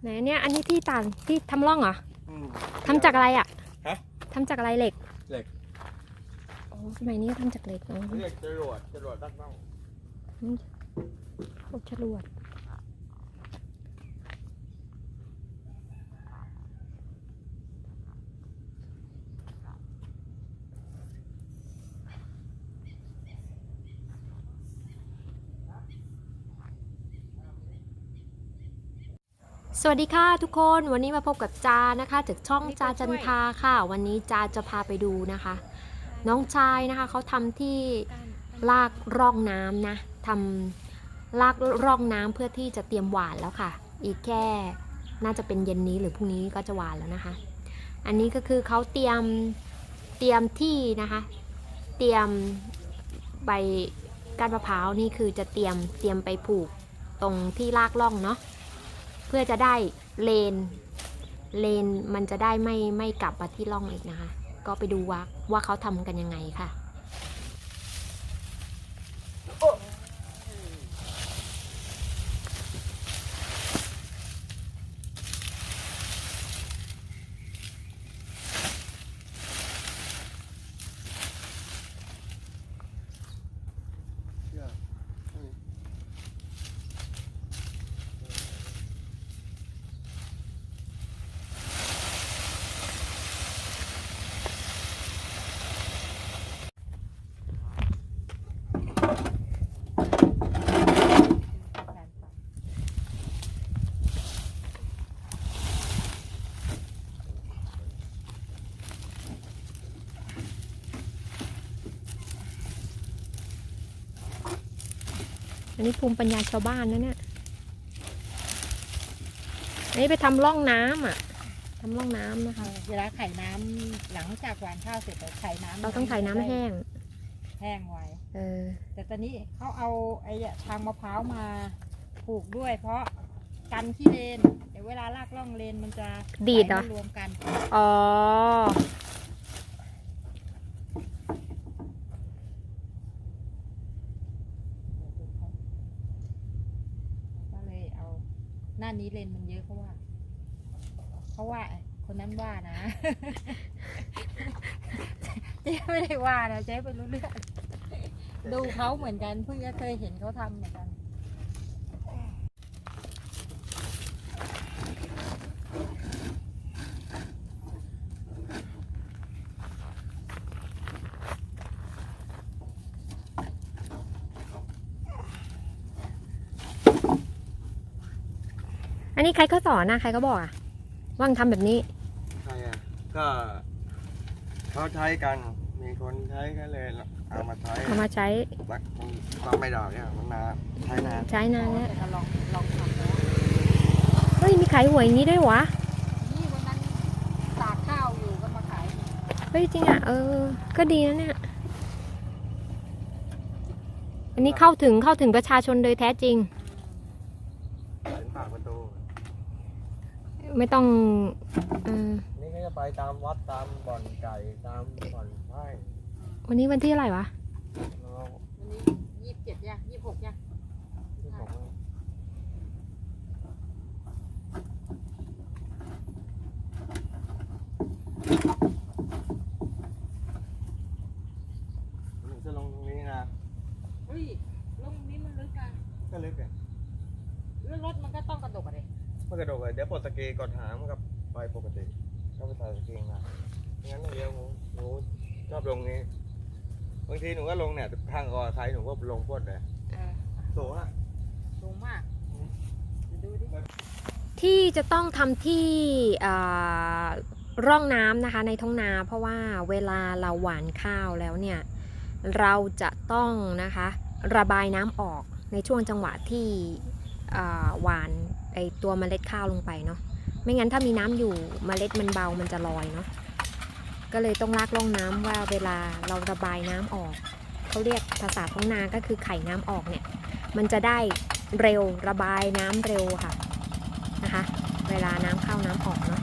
ไหนเนี่ยอันนี้ที่ต่างที่ทำร่องเหรออืม ทำจากอะไรอะฮะทำจากอะไรเหล็กเหล็ก โอ้สมัยนี้ทำจากเหล็กเนาะเรียกจรวดจรวดตั้งน่อง พวกฉลวด สวัสดีค่ะทุกคนวันนี้มาพบกับจานะคะ จากช่องจาจันทาค่ะ วันนี้จาจะพาไปดูนะคะ น้องชายนะคะเขาทำที่ลากร่องน้ำนะทำลากร่องน้ำเพื่อที่จะเตรียมหวานแล้วค่ะ อีกแค่น่าจะเป็นเย็นนี้หรือพรุ่งนี้ก็จะหวานแล้วนะคะ อันนี้ก็คือเขาเตรียมเตรียมที่นะคะ เตรียมใบก้านมะพร้าวนี่คือจะเตรียมเตรียมไปผูกตรงที่ลากร่องเนาะ เพื่อจะได้เลน เลนมันจะได้ไม่ไม่กลับมาที่ร่องอีกนะคะ ก็ไปดูว่าว่าเขาทำกันยังไงค่ะ เชื่ออืม อันนี้ภูมิปัญญาชาวบ้านนะเนี่ย อันนี้ไปทำร่องน้ำอะทำร่องน้ำนะคะ เวลาไข่น้ำหลังจากหวานข้าวเสร็จเราไข่น้ำเราต้องใส่น้ำแห้ง แห้งไว้ เออ แต่ตอนนี้เขาเอาไอ้ทางมะพร้าวมาผูกด้วย เพราะกันขี้เลน เดี๋ยวเวลาลากล่องเลนมันจะดีดเหรอไหลไม่รวมกัน อ๋อ ก็เลยเอา หน้านี้เลนมันเยอะเพราะว่าเพราะว่าคนนั้นว่านะ เจ๊ไม่ได้ว่านะเจ๊ไปรู้เรื่องดูเขาเหมือนกันเพิ่งจะเคยเห็นเขาทำเหมือนกัน อันนี้ใครเขาสอนนะใครเขาบอกอะว่างทำแบบนี้ใครอะก็เขาใช้กัน มีคนใช้ก็เลยเอามาใช้เอามาใช้รักมันรับไม่ได้เนี่ยมันนานใช้นานใช้นานแล้วแต่ก็ลองลองทำแล้วเฮ้ยมีขายหวยอย่างนี้ด้วยวะนี่วันนั้นตากข้าวอยู่ก็มาขายเฮ้ยจริงอะเออ ก็ดีนะเนี่ยอันนี้เข้าถึงเข้าถึงประชาชนโดยแท้จริงเป็นปากประตู ไม่ต้องเออนี่ก็จะไปตามวัดตามบ่อนไก่ตามบ่อนไพ่วันนี้วันที่อะไรวะแล้ววันนี้ยี่สิบเจ็ดย่างยี่สิบหกย่างที่ผมว่ามันจะลงตรงนี้นะ เฮ้ยลงนี้มันลึกอะ ก็ลึกอะ แล้วรถมันก็ต้องกระดกอะเลย เมื่อกระโดดอะเดี๋ยวปลดสกีกดหางมันกับไปปกติก็ไปใส่สกีมางั้นเดี๋ยวหนูหนูชอบลงนี้บางทีหนูก็ลงเนี่ยทางกอไซค์หนูก็ลงพวดเลยเออสูงอะสูงมากเดี๋ยวดูดิที่จะต้องทำที่เอ่อร่องน้ำนะคะในท้องนาเพราะว่าเวลาเราหว่านข้าวแล้วเนี่ยเราจะต้องนะคะระบายน้ำออกในช่วงจังหวะที่เอ่อหว่านไอ ตัวเมล็ดข้าวลงไปเนาะไม่งั้นถ้ามีน้ำอยู่เมล็ดมันเบามันจะลอยเนาะก็เลยต้องลากล่องน้ำว่าเวลาเราระบายน้ำออกเขาเรียกภาษาท้องนาก็คือไข่น้ำออกเนี่ยมันจะได้เร็วระบายน้ำเร็วค่ะนะคะ เวลาน้ำเข้าน้ำออกเนาะ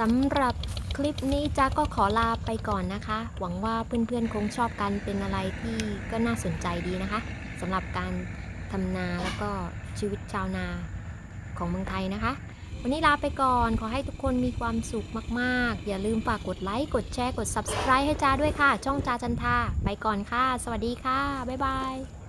สำหรับคลิปนี้จ้าก็ขอลาไปก่อนนะคะ หวังว่าเพื่อนๆคงชอบกันเป็นอะไรที่ก็น่าสนใจดีนะคะสำหรับการทำนาแล้วก็ชีวิตชาวนาของเมืองไทยนะคะ วันนี้ลาไปก่อนขอให้ทุกคนมีความสุขมากๆ อย่าลืมฝากกดไลค์ กดแชร์ กด subscribe ให้จ้าด้วยค่ะ ช่องจ้าจันทาไปก่อนค่ะ สวัสดีค่ะ บ๊ายบาย